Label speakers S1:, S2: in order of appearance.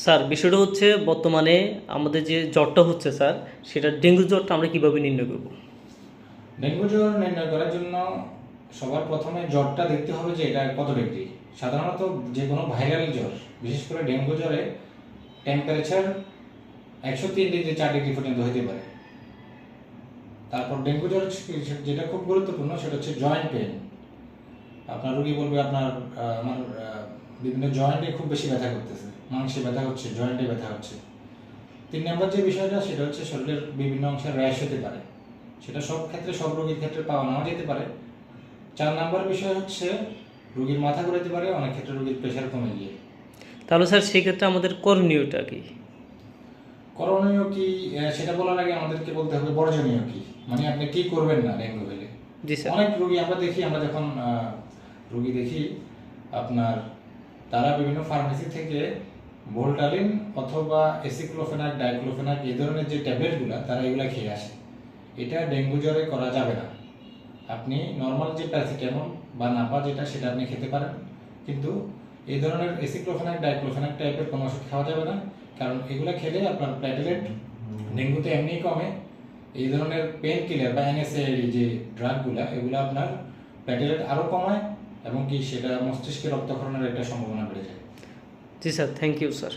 S1: Sir, বিষয়টা হচ্ছে বর্তমানে আমাদের যে জ্বরটা হচ্ছে স্যার, সেটা ডেঙ্গু জ্বরটা আমরা কীভাবে নির্ণয় করব?
S2: ডেঙ্গু জ্বর নির্ণয় করার জন্য সবার প্রথমে জ্বরটা দেখতে হবে যে এটা কত ডিগ্রি। সাধারণত যে কোনো ভাইরাল জ্বর, বিশেষ করে ডেঙ্গু জ্বরে টেম্পারেচার একশো তিন ডিগ্রি, চার ডিগ্রি পর্যন্ত হতে পারে। তারপর ডেঙ্গু জ্বর যেটা খুব গুরুত্বপূর্ণ, সেটা হচ্ছে জয়েন্ট পেন আপনার রোগী বলবে আপনার আমার বিভিন্ন জয়েন্টে খুব বেশি ব্যথা করতেছে মাংসে ব্যথা হচ্ছে জয়েন্টে ব্যথা হচ্ছে। তিন নম্বর যে বিষয়টা সেটা হচ্ছে শরীরের বিভিন্ন অংশে র্যাশ হতে পারে। সেটা সব ক্ষেত্রে সব রোগীর ক্ষেত্রে পাওয়া নাও যেতে পারে। চার নম্বর বিষয় হচ্ছে রোগীর মাথা ঘুরাতে পারে অনেক ক্ষেত্রে রোগীর প্রেশার কমে গিয়ে।
S1: তাহলে স্যার সেক্ষেত্রে আমাদের করণীয়টা কি?
S2: করণীয় কি? সেটা বলার আগে আমাদেরকে বলতে হবে বর্জনীয় কি? মানে আপনি কি করবেন না ডেঙ্গু হলে?
S1: স্যার।
S2: অনেক রোগী আমরা দেখি আমরা যখন রোগী দেখি আপনার তারা বিভিন্ন ফার্মেসি থেকে ভোল্টালিন অথবা এসিক্লোফেনাক, ডাইক্লোফেনাক এই ধরনের যে ট্যাবলেটগুলো, তারা এগুলো খেয়ে আসে। এটা ডেঙ্গু জ্বরে করা যাবে না। আপনি নর্মাল যে প্যারাসিটামল বা নাপা যেটা, সেটা আপনি খেতে পারেন। কিন্তু এই ধরনের এসিক্লোফেনাক, ডাইক্লোফেনাক টাইপের কোনো ওষুধ খাওয়া যাবে না। কারণ এগুলো খেলে আপনার প্ল্যাটেলেট ডেঙ্গুতে এমনিই কমে। এই ধরনের পেন কিলার বা এনএসএআই যে ড্রাগগুলা এগুলো আপনার প্ল্যাটেলেট আরও কমায়। এবং কি সেটা মস্তিষ্কে রক্তক্ষরণের একটা সম্ভাবনা বেড়ে যায়।
S1: জি স্যার থ্যাংক ইউ স্যার